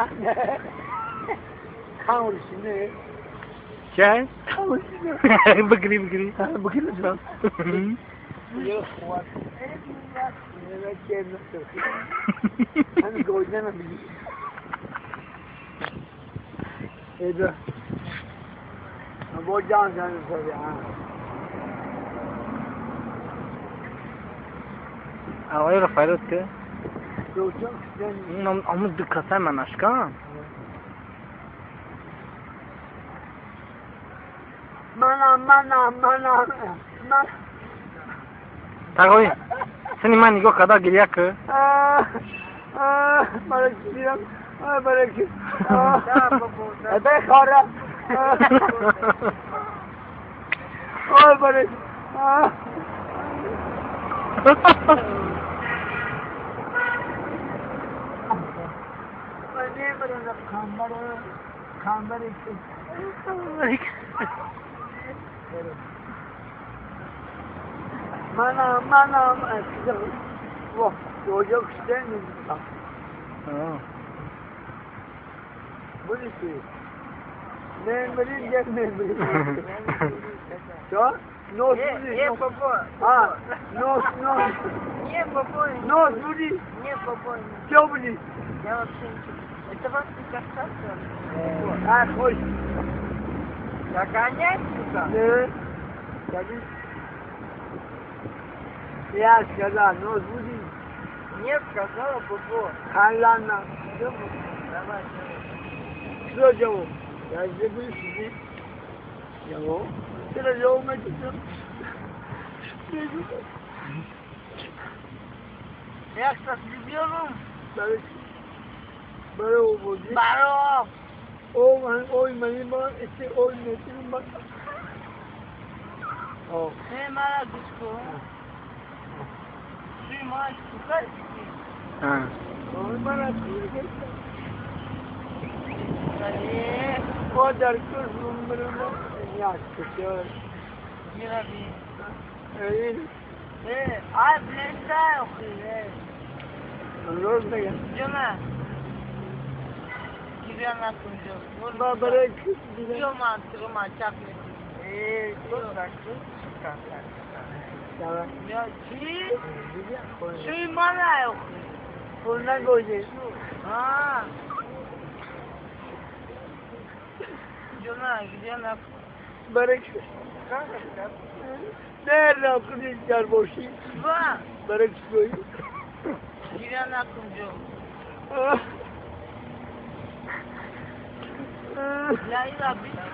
Ne? Gel. Kan oluşu ne? Bıkırı bıkırı. Ha, bakın lütfen. Yok. Evet kendine Hani golden abi. Eda. Bu can sen söyle ha. Havayı Rafael öttü. Yok yok sen. Ama dikkat hemen aşkım. Mana mana mana. Mana. Tak oy. Sen iman yok kadar geliyor ki. Ah. Ah. Bana gidiyorum. Ah bana gidiyorum. Ah. Ebe kara. Ah. Ay bana. Ah. Bana bana kamera. Kamera için. Mana mana. Vah. Çocuk istemiyor. Bu ne şey? Memberin gel memberin. Ya? Nos bu ne? Nie, Nos. popo. Ha. Nos nos. Nie, popo. Nos bu ne? Nie, popo. Gel bu ne? Я вообще ничего. до вас не касаться. Э, а, хоть. Загонять сюда? Да. Садись. Я сказал, ну, но буди. Мне сказала Бубо. А ладно. Давай. Что делал? Я живу сидит. Делал. Ты развел на тебя. Я сейчас любил. Давайте. Baro Boji. Baro! Oy, oy, mali ba? Iti, oy, neti, ba? Oh. Ne mara gusto. Si mas sukar. Ah. Oy mara gusto. Ali, o dar kur numara mo ya kuchar. Mira bi. Eh. Eh, ay blenda o khire. Roz de. Jona. Hristiyanlar konuşuyoruz. Bana bırak. Roma, Roma, çakmak. Eee, çok dakika. Tamam. Ya, çiğ. Çiğ şey bana yok. Bundan koyacağız. Ha. Cuma, gidiyorlar. Bırak. Kanka, Nerede akıl ihtiyar boşayım? Bırak. Bırak şurayı. Gidiyorlar kumcu. Ah. la ilahe billah.